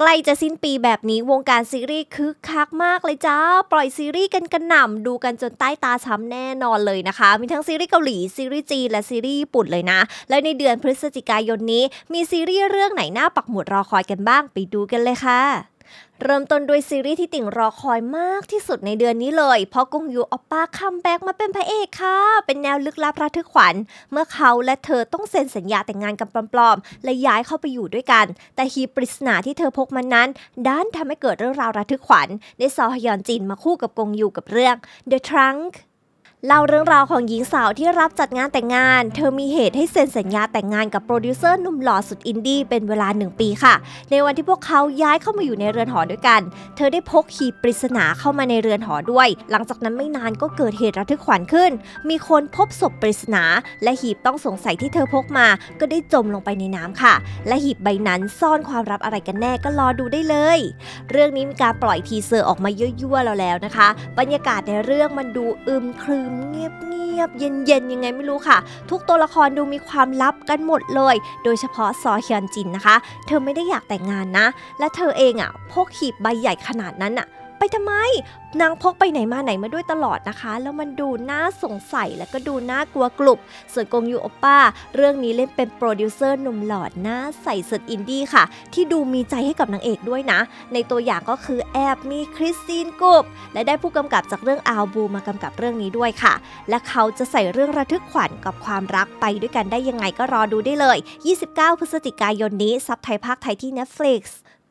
ใกล้จะสิ้นปีแบบนี้วงการซีรีส์คึกคักมากเลยจ้า ปล่อยซีรีส์กันกระหน่ำดูกันจนใต้ตาช้ำแน่นอนเลยนะคะ มีทั้งซีรีส์เกาหลี ซีรีส์จีนและซีรีส์ญี่ปุ่นเลยนะ และในเดือนพฤศจิกายนนี้ มีซีรีส์เรื่องไหนน่าปักหมุดรอคอยกันบ้างไปดูกันเลยค่ะ เริ่มต้นด้วยซีรีส์ที่ติ่งรอคอยมากที่สุดในเดือนนี้เลย เพราะกงยูออปป้าคัมแบ็กมาเป็นพระเอกค่ะ เป็นแนวลึกลับระทึกขวัญ เมื่อเขาและเธอต้องเซ็นสัญญาแต่งงานกันปลอมๆ และย้ายเข้าไปอยู่ด้วยกัน แต่ฮีปริศนาที่เธอพกมานั้นด้านทำให้เกิดเรื่องราวระทึกขวัญ ได้ซอฮยอนจินมาคู่กับกงยูกับเรื่อง The Trunk เล่าเรื่องราวของหญิงสาวที่รับจัดงานแต่งงาน เธอมีเหตุให้เซ็นสัญญาแต่งงานกับโปรดิวเซอร์หนุ่มหล่อสุดอินดี้เป็นเวลาหนึ่งปีค่ะ ในวันที่พวกเขาย้ายเข้ามาอยู่ในเรือนหอด้วยกัน เธอได้พกหีบปริศนาเข้ามาในเรือนหอด้วย หลังจากนั้นไม่นานก็เกิดเหตุระทึกขวัญขึ้น มีคนพบศพปริศนา และหีบต้องสงสัยที่เธอพกมา ก็ได้จมลงไปในน้ำค่ะ และหีบใบนั้นซ่อนความลับอะไรกันแน่ก็รอดูได้เลย เรื่องนี้มีการปล่อยทีเซอร์ออกมายั่วๆแล้วแล้วนะคะ บรรยากาศในเรื่องมันดูอึมครึมเงียบเงียบเย็นเย็นยังไงไม่รู้ค่ะ ทุกตัวละครดูมีความลับกันหมดเลย โดยเฉพาะซอฮยอนจินนะคะ เธอไม่ได้อยากแต่งงานนะ และเธอเองอะพกหีบใบใหญ่ขนาดนั้นอะ ไปทำไม นางพกไปไหนมาไหนมาด้วยตลอดนะคะ แล้วมันดูน่าสงสัยแล้วก็ดูน่ากลัวกลุบส่วนกงยูโอปป้า เรื่องนี้เล่นเป็นโปรดิวเซอร์หนุ่มหล่อหน้าใสสุดอินดี้ค่ะ ที่ดูมีใจให้กับนางเอกด้วยนะ ในตัวอย่างก็คือแอบมีคริสตินกุบและได้ผู้กำกับจากเรื่องอาวบูมากำกับเรื่องนี้ด้วยค่ะ และเขาจะใส่เรื่องระทึกขวัญกับความรักไปด้วยกันได้ยังไงก็รอดูได้เลย 29 พฤศจิกายนนี้ซับไทยภาคไทยที่ Netflix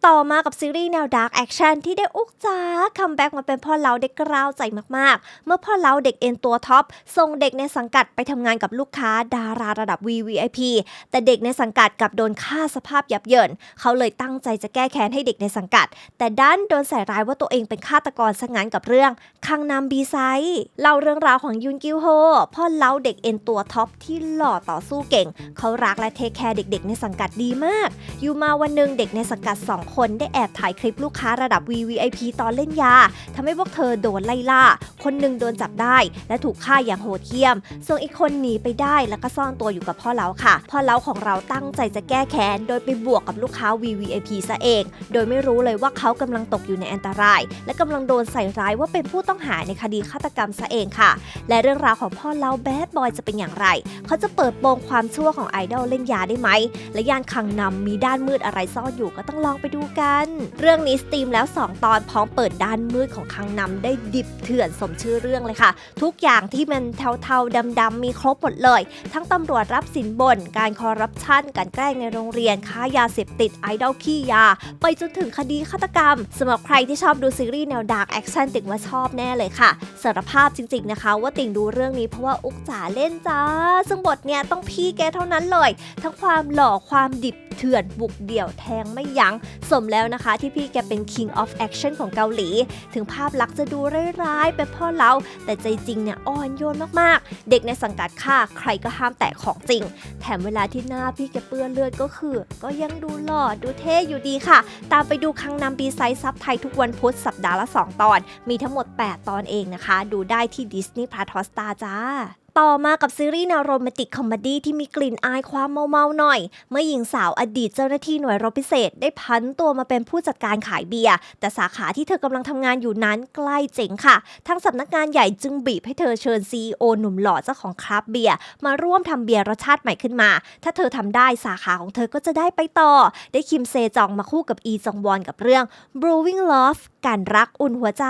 ต่อมากับซีรีส์แนวดาร์กแอคชั่นที่ได้อุกจ้าคัมแบ็กมาเป็นพ่อเล้าเด็กกล้าวใจมากๆ เมื่อพ่อเล้าเด็กเอ็นตัวท็อปส่งเด็กในสังกัดไปทำงานกับลูกค้าดาราระดับ VVIP แต่เด็กในสังกัดกลับโดนฆ่าสภาพยับเยิน เขาเลยตั้งใจจะแก้แค้นให้เด็กในสังกัด แต่ด้านโดนใส่ร้ายว่าตัวเองเป็นฆาตกรซะงั้นกับเรื่องคังนามบีไซเล่าเรื่องราวของยุนกิวโฮพ่อเล้าเด็กเอ็นตัวท็อปที่หล่อต่อสู้เก่ง เขารักและเทคแคร์เด็ก ๆ ในสังกัดดีมาก อยู่มาวันหนึ่งเด็กในสังกัด2คนได้แอบถ่ายคลิปลูกค้าระดับ VVIP ตอนเล่นยาทำให้พวกเธอโดนไล่ล่า คนหนึ่งโดนจับได้ และถูกฆ่าอย่างโหดเหี้ยม ส่วนอีกคนหนีไปได้แล้วก็ซ่อนตัวอยู่กับพ่อเล้าค่ะ พ่อเล้าของเราตั้งใจจะแก้แค้นโดยไปบวกกับลูกค้า VVIP ซะเอง โดยไม่รู้เลยว่าเขากำลังตกอยู่ในอันตราย และกำลังโดนใส่ร้ายว่าเป็นผู้ต้องหาในคดีฆาตกรรมซะเองค่ะ และเรื่องราวของพ่อเล้าแบดบอยจะเป็นอย่างไร เขาจะเปิดโปงความชั่วของไอดอลเล่นยาได้ไหม และยานคังนำมีด้านมืดอะไรซ่อนอยู่ก็ต้องลองไปดูกัน เรื่องนี้สตรีมแล้ว 2 ตอนพร้อมเปิดด้านมืดของคังนำได้ดิบเถื่อนสมชื่อเรื่องเลยค่ะ ทุกอย่างที่มันเทาๆดำๆมีครบหมดเลย ทั้งตำรวจรับสินบน การคอร์รัปชันการแกล้งในโรงเรียนค้ายาเสพติดไอดอลขี้ยา ไปจนถึงคดีฆาตกรรมสำหรับใครที่ชอบดูซีรีส์แนวดาร์กแอคชั่นติ่งว่าชอบแน่เลยค่ะสารภาพจริงๆนะคะ ว่าติ่งดูเรื่องนี้เพราะว่าอุกจ๋าเล่นจ้าซึ่งบทเนี่ยต้องพี่แกเท่านั้นเลย ทั้งความหล่อความดิบ เถื่อนบุกเดี่ยวแทงไม่ยัง้ง สมแล้วนะคะที่พี่แกเป็น King of Action ของเกาหลี ถึงภาพลักษณ์จะดูร้ายๆเป็นพ่อเล้าแต่ใจจริงเนี่ยอ่อนโยนมากๆ เด็กในสังกัดฆ่าใครก็ห้ามแตะของจริง แถมเวลาที่หน้าพี่แกเปื้อนเลือดก็คือ ก็ยังดูหล่อดูเท่อยู่ดีค่ะ ตามไปดูคังนำบีไซส์ซับไทยทุกวันพุธสัปดาห์ละ 2 ตอน มีทั้งหมด 8 ตอนเองนะคะ ดูได้ที่ Disney Plus Hotstar จ้า ต่อมากับซีรีส์แนวโรแมนติกคอมเมดี้ที่มีกลิ่นอายความเมาๆหน่อย เมื่อหญิงสาวอดีตเจ้าหน้าที่หน่วยรบพิเศษ ได้พันตัวมาเป็นผู้จัดการขายเบียร์แต่สาขาที่เธอกำลังทำงานอยู่นั้นใกล้เจ๋งค่ะ ทั้งสำนักงานใหญ่จึงบีบให้เธอเชิญ CEO หนุ่มหล่อเจ้าของคราฟเบียร์มาร่วมทำเบียร์รสชาติใหม่ขึ้นมา ถ้าเธอทำได้สาขาของเธอก็จะได้ไปต่อ ได้คิมเซจองมาคู่กับอีจองวอนกับเรื่อง Brewing Love การรักอุ่นหัวใจ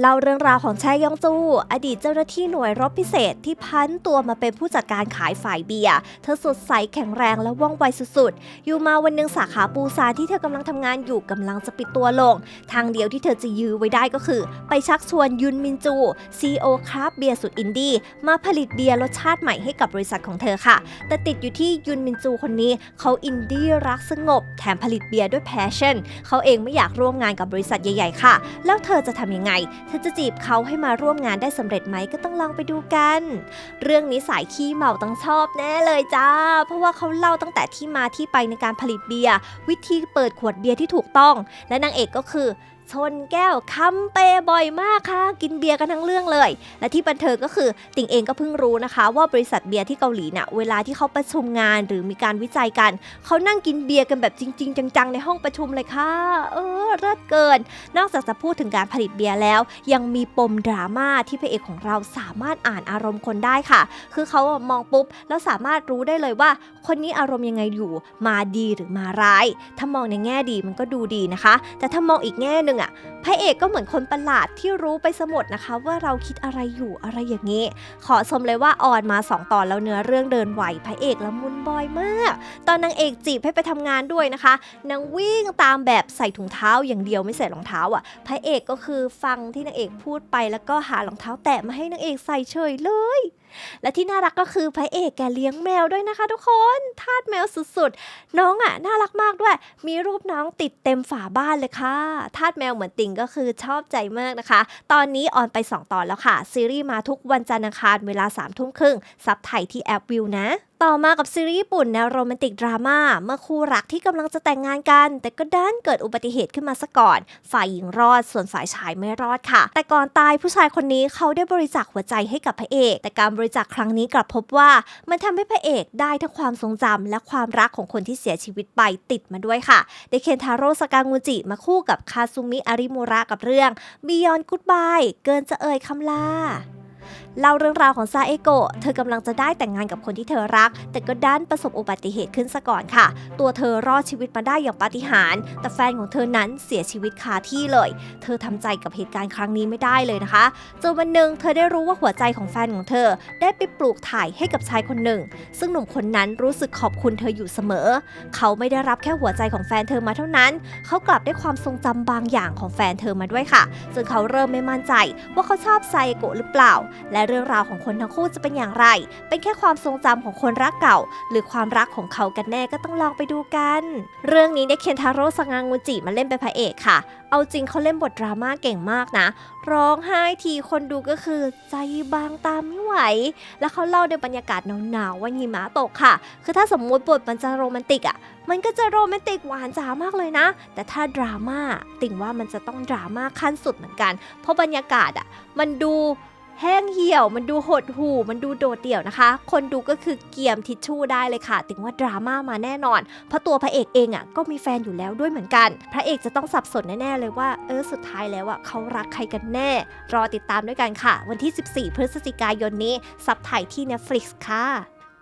เล่าเรื่องราวของแชยองจู อดีตเจ้าหน้าที่หน่วยรบพิเศษที่พันตัวมาเป็นผู้จัดการขายฝ่ายเบียร์ เธอสดใสแข็งแรงและว่องไวสุดๆ อยู่มาวันหนึ่งสาขาปูซานที่เธอกำลังทำงานอยู่กำลังจะปิดตัวลง ทางเดียวที่เธอจะยื้อไว้ได้ก็คือ ไปชักชวนยุนมินจู CEO คราฟเบียร์สุดอินดี้มาผลิตเบียร์รสชาติใหม่ให้กับบริษัทของเธอค่ะ แต่ติดอยู่ที่ยุนมินจูคนนี้เขาอินดี้รักสงบ แถมผลิตเบียร์ด้วยแพชชั่นเขาเองไม่อยากร่วมงานกับบริษัทใหญ่ๆค่ะแล้วเธอจะทำยังไง เธอจะจีบเขาให้มาร่วมงานได้สำเร็จไหมก็ต้องลองไปดูกัน เรื่องนี้สายขี้เมาต้องชอบแน่เลยจ้า เพราะว่าเขาเล่าตั้งแต่ที่มาที่ไปในการผลิตเบียร์วิธีเปิดขวดเบียร์ที่ถูกต้อง และนางเอกก็คือ ชนแก้วคำเปบ่อยมากค่ะ กินเบียร์กันทั้งเรื่องเลย และที่บันเทิงก็คือติงเองก็เพิ่งรู้นะคะ ว่าบริษัทเบียร์ที่เกาหลีเนี่ยเวลาที่เขาประชุมงานหรือมีการวิจัยกัน เขานั่งกินเบียร์กันแบบจริง ๆ จังๆ ในห้องประชุมเลยค่ะ เออเลิศเกิน นอกจากจะพูดถึงการผลิตเบียร์แล้ว ยังมีปมดราม่าที่พระเอกของเราสามารถอ่านอารมณ์คนได้ค่ะ คือเขามองปุ๊บแล้วสามารถรู้ได้เลยว่า คนนี้อารมณ์ยังไงอยู่มาดีหรือมาร้าย ถ้ามองในแง่ดีมันก็ดูดีนะคะ แต่ถ้ามองอีกแง่หนึ่งอะพระเอกก็เหมือนคนประหลาดที่รู้ไปสมดนะคะ ว่าเราคิดอะไรอยู่อะไรอย่างนี้ ขอชมเลยว่าออนมา 2 ตอนแล้วเนื้อเรื่องเดินไหวพระเอกละมุนบอยมาก ตอนนางเอกจีบให้ไปทำงานด้วยนะคะนางวิ่งตามแบบใส่ถุงเท้าอย่างเดียวไม่ใส่รองเท้าอะ พระเอกก็คือฟังที่นางเอกพูดไปแล้วก็หารองเท้าแตะมาให้นางเอกใส่เฉยเลย และที่น่ารักก็คือพระเอกแกเลี้ยงแมวด้วยนะคะ ทุกคนทาสแมวสุดๆ น้องอะน่ารักมากด้วย มีรูปน้องติดเต็มฝาบ้านเลยค่ะทาสแมวเหมือนติงก็คือชอบใจมากนะคะ ตอนนี้ออนไป 2 ตอนแล้วค่ะ ซีรีส์มาทุกวันจันทร์อังคารเวลา3ามทุ่มครึ่งซับไทยที่แอปวิวนะต่อมากับซีรีส์ญี่ปุ่นแนวโรแมนติกดราม่าเมื่อคู่รักที่กำลังจะแต่งงานกัน แต่ก็ดันเกิดอุบัติเหตุขึ้นมาซะก่อน ฝ่ายหญิงรอดส่วนฝ่ายชายไม่รอดค่ะ แต่ก่อนตายผู้ชายคนนี้เขาได้บริจาคหัวใจให้กับพระเอก แต่การบริจาคครั้งนี้กลับพบว่า มันทำให้พระเอกได้ทั้งความทรงจำและความรักของคนที่เสียชีวิตไปติดมาด้วยค่ะได้เคนทาโร่สกางูจิมาคู่กับคาซุมิอาริมูระกับเรื่อง Beyond Goodbye เกินจะเอ่ยคำลา เล่าเรื่องราวของซาเอโกะ เธอกำลังจะได้แต่งงานกับคนที่เธอรัก แต่ก็ด้านประสบอุบัติเหตุขึ้นซะก่อนค่ะ ตัวเธอรอดชีวิตมาได้อย่างปาฏิหาริย์ แต่แฟนของเธอนั้นเสียชีวิตคาที่เลย เธอทำใจกับเหตุการณ์ครั้งนี้ไม่ได้เลยนะคะ จนวันหนึ่งเธอได้รู้ว่าหัวใจของแฟนของเธอ ได้ไปปลูกถ่ายให้กับชายคนหนึ่ง ซึ่งหนุ่มคนนั้นรู้สึกขอบคุณเธออยู่เสมอ เขาไม่ได้รับแค่หัวใจของแฟนเธอมาเท่านั้น เขากลับได้ความทรงจำบางอย่างของแฟนเธอมาด้วยค่ะ จนเขาเริ่มไม่มั่นใจว่าเขาชอบไซโกะหรือเปล่า และเรื่องราวของคนทั้งคู่จะเป็นอย่างไร เป็นแค่ความทรงจำของคนรักเก่า หรือความรักของเขากันแน่ก็ต้องลองไปดูกัน เรื่องนี้ได้เคนทาโร่สงางงูจิมาเล่นเป็นพระเอกค่ะ เอาจริงเขาเล่นบทดราม่าเก่งมากนะ ร้องไห้ทีคนดูก็คือใจบางตามไม่ไหว แล้วเขาเล่าในบรรยากาศหนาวๆว่าหิมะตกค่ะ คือถ้าสมมุติบทมันจะโรแมนติกอะมันก็จะโรแมนติกหวานจ๋ามากเลยนะ แต่ถ้าดราม่าติ่งว่ามันจะต้องดราม่าขั้นสุดเหมือนกัน เพราะบรรยากาศอะมันดู แห้งเหี่ยวมันดูหดหู่มันดูโดดเดี่ยวนะคะ คนดูก็คือเกียมทิชชู่ได้เลยค่ะถึงว่าดราม่ามาแน่นอน เพราะตัวพระเอกเองอะก็มีแฟนอยู่แล้วด้วยเหมือนกัน พระเอกจะต้องสับสนแน่ๆเลยว่าเออสุดท้ายแล้วอะเขารักใครกันแน่ รอติดตามด้วยกันค่ะ วันที่ 14 พฤศจิกายนนี้ซับไทยที่ Netflix ค่ะ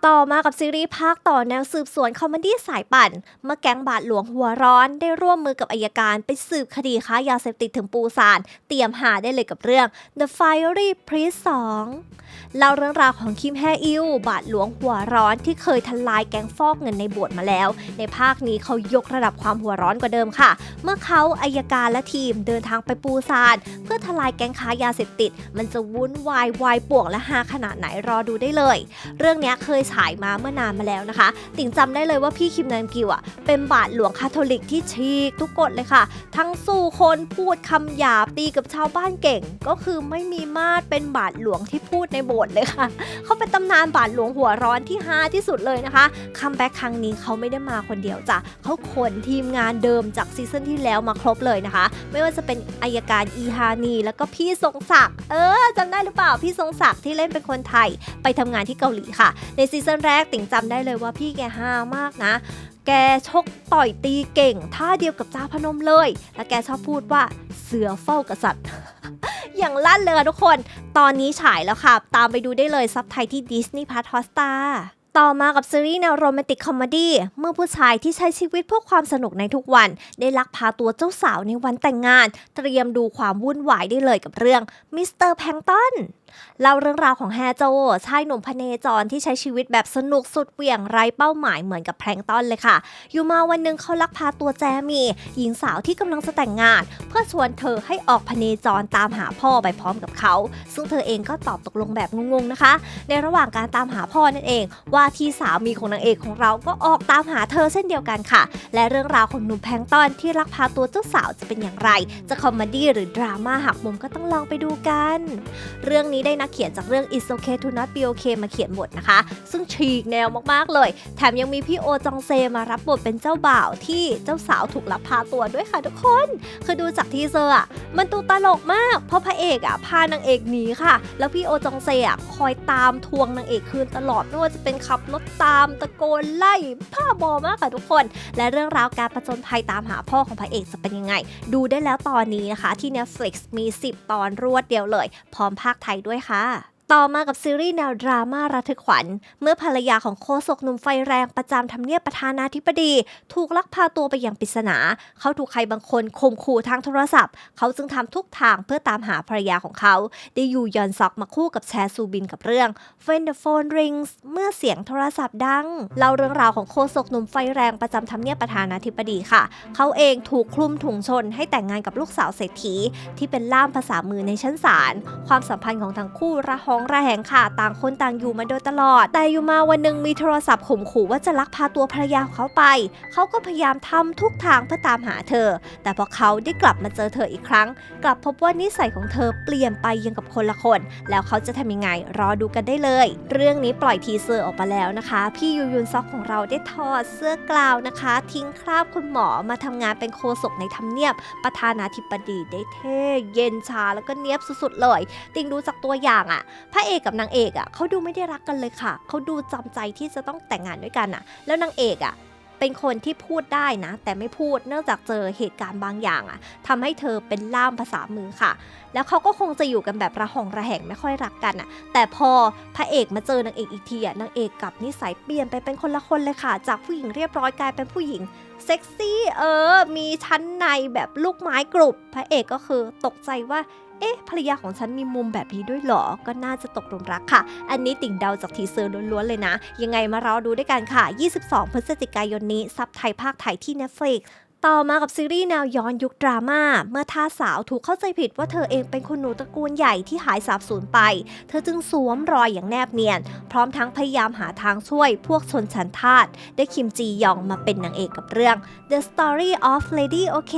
ต่อมากับซีรีส์ภาคต่อแนวสืบสวนคอมเมดี้สายปั่น เมื่อแก๊งบาทหลวงหัวร้อนได้ร่วมมือกับอายการไปสืบคดีค้ายาเสพติดถึงปูซาน เตรียมหาได้เลยกับเรื่อง The Fiery Priest 2เล่าเรื่องราวของคิมแฮอิลบาทหลวงหัวร้อนที่เคยทลายแก๊งฟอกเงินในบสถ์มาแล้ว ในภาคนี้เขายกระดับความหัวร้อนกว่าเดิมค่ะ เมื่อเขาอายการและทีมเดินทางไปปูซาน เพื่อทลายแก๊งค้ายาเสพติด มันจะวุ่นวายวายป่วงและฮาขนาดไหนรอดูได้เลย เรื่องนี้เคยฉายมาเมื่อนานมาแล้วนะคะ ติ่งจำได้เลยว่าพี่คิมนันกิวอะเป็นบาทหลวงคาทอลิกที่ฉีกทุกกฎเลยค่ะ ทั้งสู้คนพูดคำหยาบตีกับชาวบ้านเก่ง ก็คือไม่มีมาตรเป็นบาทหลวงที่พูดในโบสถ์เลยค่ะ เขาเป็นตำนานบาทหลวงหัวร้อนที่ฮาที่สุดเลยนะคะคัมแบ็กครั้งนี้เขาไม่ได้มาคนเดียวจ้ะเขาขนทีมงานเดิมจากซีซั่นที่แล้วมาครบเลยนะคะ ไม่ว่าจะเป็นอายการอีฮานีแล้วก็พี่ทรงศักดิ์เออจำได้หรือเปล่าพี่ทรงศักดิ์ที่เล่นเป็นคนไทย ไปทำงานที่เกาหลีค่ะ ในซีซั่นแรกติ่งจำได้เลยว่าพี่แกห้ามากนะ แกชกต่อยตีเก่งท่าเดียวกับจ้าพนมเลย และแกชอบพูดว่าเสือเฝ้ากษัตริย์อย่างลั่นเลยทุกคน ตอนนี้ฉายแล้วค่ะ ตามไปดูได้เลยซับไทยที่ Disney Plus Hotstar ต่อมากับซีรีส์แนวโรแมนติกคอมเมดี้เมื่อผู้ชายที่ใช้ชีวิตเพื่อความสนุกในทุกวัน ได้ลักพาตัวเจ้าสาวในวันแต่งงาน เตรียมดูความวุ่นวายได้เลยกับเรื่องมิสเตอร์แพงตัน เล่าเรื่องราวของแฮโจชายหนุ่มพเนจรที่ใช้ชีวิตแบบสนุกสุดเหวี่ยงไร้เป้าหมายเหมือนกับแพลงต้นเลยค่ะ อยู่มาวันหนึ่งเขาลักพาตัวแจมีหญิงสาวที่กำลังจะแต่งงาน เพื่อชวนเธอให้ออกพเนจรตามหาพ่อไปพร้อมกับเขา ซึ่งเธอเองก็ตอบตกลงแบบงงๆนะคะ ในระหว่างการตามหาพ่อนั่นเอง ว่าที่สามีของนางเอกของเราก็ออกตามหาเธอเช่นเดียวกันค่ะ และเรื่องราวของหนุ่มแพงต้นที่ลักพาตัวเจ้าสาวจะเป็นอย่างไร จะคอมเมดี้หรือดราม่าหักมุมก็ต้องลองไปดูกัน เรื่องนี้ได้นักเขียนจากเรื่อง It's Okay to Not Be Okay มาเขียนบทนะคะ ซึ่งฉีกแนวมากๆเลย แถมยังมีพี่โอจองเซมารับบทเป็นเจ้าบ่าวที่เจ้าสาวถูกลักพาตัวด้วยค่ะทุกคน คือดูจากทีเซอร์อะมันตูตลกมาก เพราะพระเอกอะพานางเอกหนีค่ะ แล้วพี่โอจองเซอะคอยตามทวงนางเอกคืนตลอดไม่ว่าจะเป็นขับรถตามตะโกนไล่ผ้าบอมากค่ะทุกคน และเรื่องราวการผจญภัยตามหาพ่อของพระเอกจะเป็นยังไง ดูได้แล้วตอนนี้นะคะที่ Netflix มี 10 ตอนรวดเดียวเลย พร้อมภาคไทยด้วยค่ะ ต่อมากับซีรีส์แนวดราม่าระทึกขวัญ เมื่อภรรยาของโคศกหนุ่มไฟแรงประจำทำเนียบประธานาธิบดี ถูกลักพาตัวไปอย่างปริศนา เขาถูกใครบางคนข่มขู่ทางโทรศัพท์ เขาจึงทำทุกทางเพื่อตามหาภรรยาของเขาได้อยู่ยอนซอกมาคู่กับแชซูบินกับเรื่อง When the phone rings เมื่อเสียงโทรศัพท์ดังเล่าเรื่องราวของโคศกหนุ่มไฟแรงประจำทำเนียบประธานาธิบดีค่ะ เขาเองถูกคลุมถุงชนให้แต่งงานกับลูกสาวเศรษฐีที่เป็นล่ามภาษามือในชั้นศาลความสัมพันธ์ของทั้งคู่ระหองระแหงค่ะต่างคนต่างอยู่มาโดยตลอด แต่อยู่มาวันหนึ่งมีโทรศัพท์ข่มขู่ว่าจะลักพาตัวภรรยาของเขาไป เขาก็พยายามทำทุกทางเพื่อตามหาเธอ แต่พอเขาได้กลับมาเจอเธออีกครั้ง กลับพบว่านิสัยของเธอเปลี่ยนไปยังกับคนละคน แล้วเขาจะทำยังไงรอดูกันได้เลย เรื่องนี้ปล่อยทีเซอร์ออกมาแล้วนะคะ พี่ยูยุนซอกของเราได้ถอดเสื้อกลาวนะคะ ทิ้งคราบคุณหมอมาทำงานเป็นโฆษกในทำเนียบ ประธานาธิบดีได้เท่เย็นชาแล้วก็เนียบสุดๆเลย ติงดูจากตัวอย่างอะพระเอกกับนางเอกอะเขาดูไม่ได้รักกันเลยค่ะ เขาดูจำใจที่จะต้องแต่งงานด้วยกันอะ แล้วนางเอกอะเป็นคนที่พูดได้นะ แต่ไม่พูดเนื่องจากเจอเหตุการณ์บางอย่างอะทำให้เธอเป็นล่ามภาษามือค่ะ แล้วเขาก็คงจะอยู่กันแบบระหองระแหงไม่ค่อยรักกันอะแต่พอพระเอกมาเจอนางเอกอีกทีอะนางเอกกลับนิสัยเปลี่ยนไปเป็นคนละคนเลยค่ะ จากผู้หญิงเรียบร้อยกลายเป็นผู้หญิงเซ็กซี่เออ มีชั้นในแบบลูกไม้กรุบพระเอกก็คือตกใจว่า เอ๊ะภรรยาของฉันมีมุมแบบนี้ด้วยเหรอ ก็น่าจะตกหลุมรักค่ะ อันนี้ติ่งเดาจากทีเซอร์ล้วนๆเลยนะ ยังไงมารอดูด้วยกันค่ะ 22 พฤศจิกายนนี้ซับไทยภาคไทยที่ Netflix ต่อมากับซีรีส์แนวย้อนยุคดราม่าเมื่อท่าสาวถูกเข้าใจผิดว่าเธอเองเป็นคนหนูตระกูลใหญ่ที่หายสาบสูญไป เธอจึงสวมรอยอย่างแนบเนียน พร้อมทั้งพยายามหาทางช่วยพวกชนชั้นทาสได้คิมจียองมาเป็นนางเอกกับเรื่อง The Story of Lady OK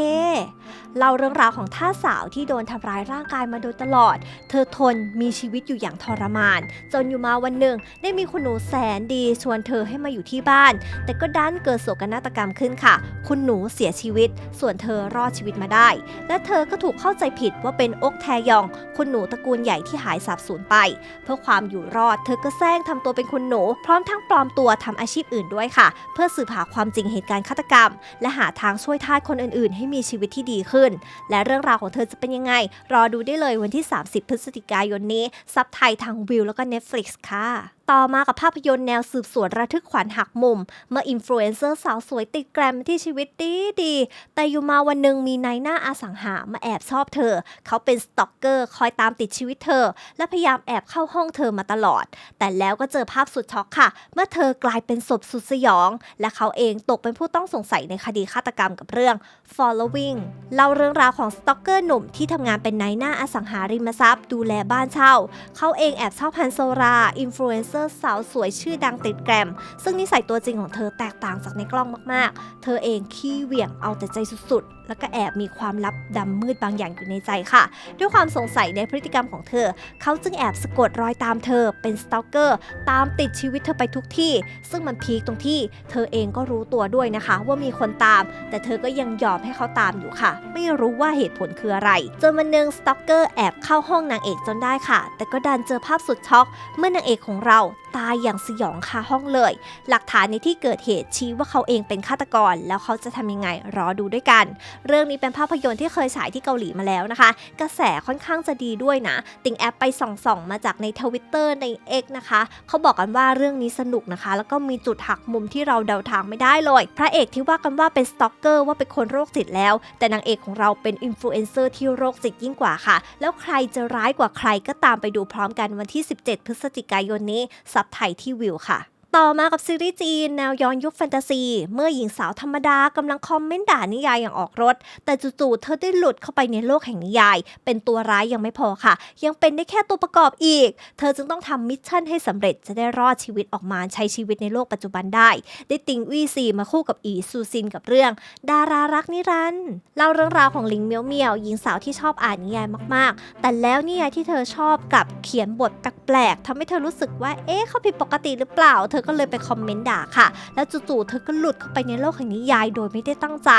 เล่าเรื่องราวของท่าสาวที่โดนทำร้ายร่างกายมาโดยตลอด เธอทนมีชีวิตอยู่อย่างทรมาน จนอยู่มาวันหนึ่ง ได้มีคุณหนูแสนดีชวนเธอให้มาอยู่ที่บ้าน แต่ก็ดันเกิดโศกนาฏกรรมขึ้นค่ะ คุณหนูเสียชีวิต ส่วนเธอรอดชีวิตมาได้ และเธอก็ถูกเข้าใจผิดว่าเป็นอกแทยอง คุณหนูตระกูลใหญ่ที่หายสาบสูญไป เพื่อความอยู่รอด เธอก็แซงทำตัวเป็นคุณหนู พร้อมทั้งปลอมตัวทำอาชีพอื่นด้วยค่ะ เพื่อสืบหาความจริงเหตุการณ์ฆาตกรรม และหาทางช่วยทาสคนอื่นๆ ให้มีชีวิตที่ดีขึ้น และเรื่องราวของเธอจะเป็นยังไง รอดูได้เลยวันที่ 30 พฤศจิกายนนี้ซับไทยทางวิวแล้วก็ Netflix ค่ะ ต่อมากับภาพยนตร์แนวสืบสวนระทึกขวัญหักมุม เมื่ออินฟลูเอนเซอร์สาวสวยติดแกรมที่ชีวิตดีดี แต่อยู่มาวันหนึ่งมีนายหน้าอาสังหามาแอบชอบเธอ เขาเป็นสตอกเกอร์คอยตามติดชีวิตเธอ และพยายามแอบเข้าห้องเธอมาตลอด แต่แล้วก็เจอภาพสุดช็อกค่ะ เมื่อเธอกลายเป็นศพสุดสยอง และเขาเองตกเป็นผู้ต้องสงสัยในคดีฆาตกรรมกับเรื่อง following เล่าเรื่องราวของสตอกเกอร์หนุ่มที่ทำงานเป็นนายหน้าอสังหาริมทรัพย์ ดูแลบ้านเช่า เขาเองแอบชอบฮันโซราอินฟลูเอนเซอร์สาวสวยชื่อดังติดแกรม ซึ่งนิสัยตัวจริงของเธอแตกต่างจากในกล้องมากๆ เธอเองขี้เหวี่ยงเอาแต่ใจสุดๆ แล้วก็แอบมีความลับดำมืดบางอย่างอยู่ในใจค่ะ ด้วยความสงสัยในพฤติกรรมของเธอ เขาจึงแอบสะกดรอยตามเธอเป็นสตอกเกอร์ตามติดชีวิตเธอไปทุกที่ ซึ่งมันพีคตรงที่เธอเองก็รู้ตัวด้วยนะคะ ว่ามีคนตาม แต่เธอก็ยังยอมให้เขาตามอยู่ค่ะ ไม่รู้ว่าเหตุผลคืออะไร จนวันหนึ่งสตอกเกอร์แอบเข้าห้องนางเอกจนได้ค่ะ แต่ก็ดันเจอภาพสุดช็อก เมื่อนางเอกของเราตายอย่างสยองคาห้องเลย หลักฐานในที่เกิดเหตุชี้ว่าเขาเองเป็นฆาตกร แล้วเขาจะทำยังไงรอดูด้วยกันเรื่องนี้เป็นภาพยนตร์ที่เคยฉายที่เกาหลีมาแล้วนะคะ กระแสค่อนข้างจะดีด้วยนะ ติงแอปไปส่องๆมาจากในทวิตเตอร์ใน X นะคะ เขาบอกกันว่าเรื่องนี้สนุกนะคะ แล้วก็มีจุดหักมุมที่เราเดาทางไม่ได้เลย พระเอกที่ว่ากันว่าเป็นสตอกเกอร์ว่าเป็นคนโรคจิตแล้ว แต่นางเอกของเราเป็นอินฟลูเอนเซอร์ที่โรคจิตยิ่งกว่าค่ะ แล้วใครจะร้ายกว่าใครก็ตามไปดูพร้อมกันวันที่ 17 พฤศจิกายนนี้ซับไทยที่วิวค่ะ ต่อมากับซีรีส์จีนแนวย้อนยุคแฟนตาซี เมื่อหญิงสาวธรรมดากำลังคอมเมนต์ด่านิยายอย่างออกรถ แต่จู่ๆเธอได้หลุดเข้าไปในโลกแห่งนิยาย เป็นตัวร้ายยังไม่พอค่ะ ยังเป็นได้แค่ตัวประกอบอีก เธอจึงต้องทำมิชชั่นให้สำเร็จจะได้รอดชีวิตออกมาใช้ชีวิตในโลกปัจจุบันได้ ได้ติงวี่ซีมาคู่กับอีซูซินกับเรื่อง ดารารักนิรันด์เล่าเรื่องราวของลิงเมียวเมียวหญิงสาวที่ชอบอ่านนิยายมากๆ แต่แล้วนิยายที่เธอชอบกลับเขียนบทแปลกๆทำให้เธอรู้สึกว่าเอ๊ะเขาผิดปกติหรือเปล่าเธอก็เลยไปคอมเมนต์ด่าค่ะ แล้วจู่ๆเธอก็หลุดเข้าไปในโลกแห่งนิยายโดยไม่ได้ตั้งใจ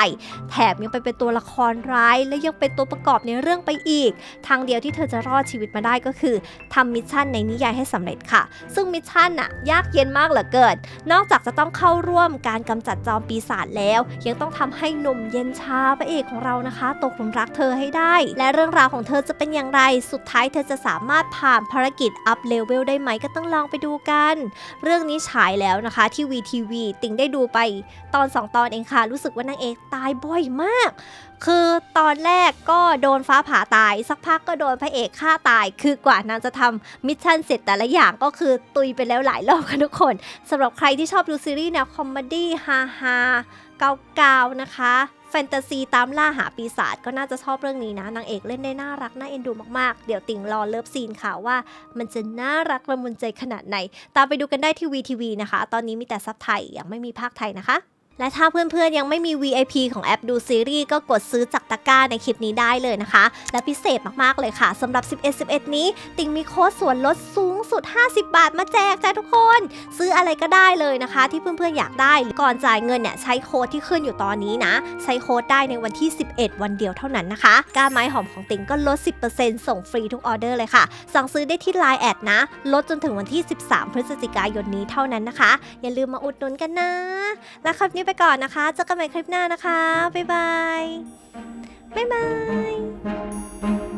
แถมยังไปเป็นตัวละครร้าย และยังเป็นตัวประกอบในเรื่องไปอีก ทางเดียวที่เธอจะรอดชีวิตมาได้ก็คือทำมิชชั่นในนิยายให้สำเร็จค่ะ ซึ่งมิชชั่นน่ะยากเย็นมากเหลือเกิน นอกจากจะต้องเข้าร่วมการกำจัดจอมปีศาจแล้ว ยังต้องทำให้หนุ่มเย็นชาพระเอกของเรานะคะ ตกหลุมรักเธอให้ได้ และเรื่องราวของเธอจะเป็นอย่างไร สุดท้ายเธอจะสามารถผ่านภารกิจอัพเลเวลได้ไหมก็ต้องลองไปดูกัน เรื่องนี้ฉายแล้วนะคะ ที่ VTV ติงได้ดูไปตอน 2 ตอนเองค่ะ รู้สึกว่านางเอกตายบ่อยมาก คือตอนแรกก็โดนฟ้าผ่าตาย สักพักก็โดนพระเอกฆ่าตาย คือกว่านางจะทำมิชชั่นเสร็จแต่ละอย่างก็คือตุยไปแล้วหลายรอบค่ะทุกคนสำหรับใครที่ชอบดูซีรีส์แนวคอมเมดี้ฮาฮาเกาๆนะคะแฟนตาซีตามล่าหาปีศาจก็น่าจะชอบเรื่องนี้นะนางเอกเล่นได้น่ารักน่าเอ็นดูมากๆ เดี๋ยวติ่งรอเลิฟซีนค่ะว่า มันจะน่ารักละมุนใจขนาดไหน ตามไปดูกันได้ที่ VTV นะคะ ตอนนี้มีแต่ซับไทยยังไม่มีภาคไทยนะคะ และถ้าเพื่อนๆ ยังไม่มี VIP ของแอปดูซีรีส์ก็กดซื้อจากตะกร้าในคลิปนี้ได้เลยนะคะ และพิเศษมากๆเลยค่ะสำหรับ 11 11 นี้ ติงมีโค้ดส่วนลดสูงสุด 50 บาทมาแจกจ้าทุกคน ซื้ออะไรก็ได้เลยนะคะ ที่เพื่อนๆ อยากได้ก่อนจ่ายเงินเนี่ยใช้โค้ดที่ขึ้นอยู่ตอนนี้นะ ใช้โค้ดได้ในวันที่ 11 วันเดียวเท่านั้นนะคะก้าไม้หอมของติงก็ลด 10%ส่งฟรีทุกออเดอร์เลยค่ะ สั่งซื้อได้ที่ Line แอดนะ ลดจนถึงวันที่ 13 พฤศจิกายนนี้เท่านั้นนะคะ อย่าลืมมาอุดหนุนกันนะและคลิปนี้ไปก่อนนะคะ เจอกันใหม่คลิปหน้านะคะ บ๊ายบาย บ๊ายบาย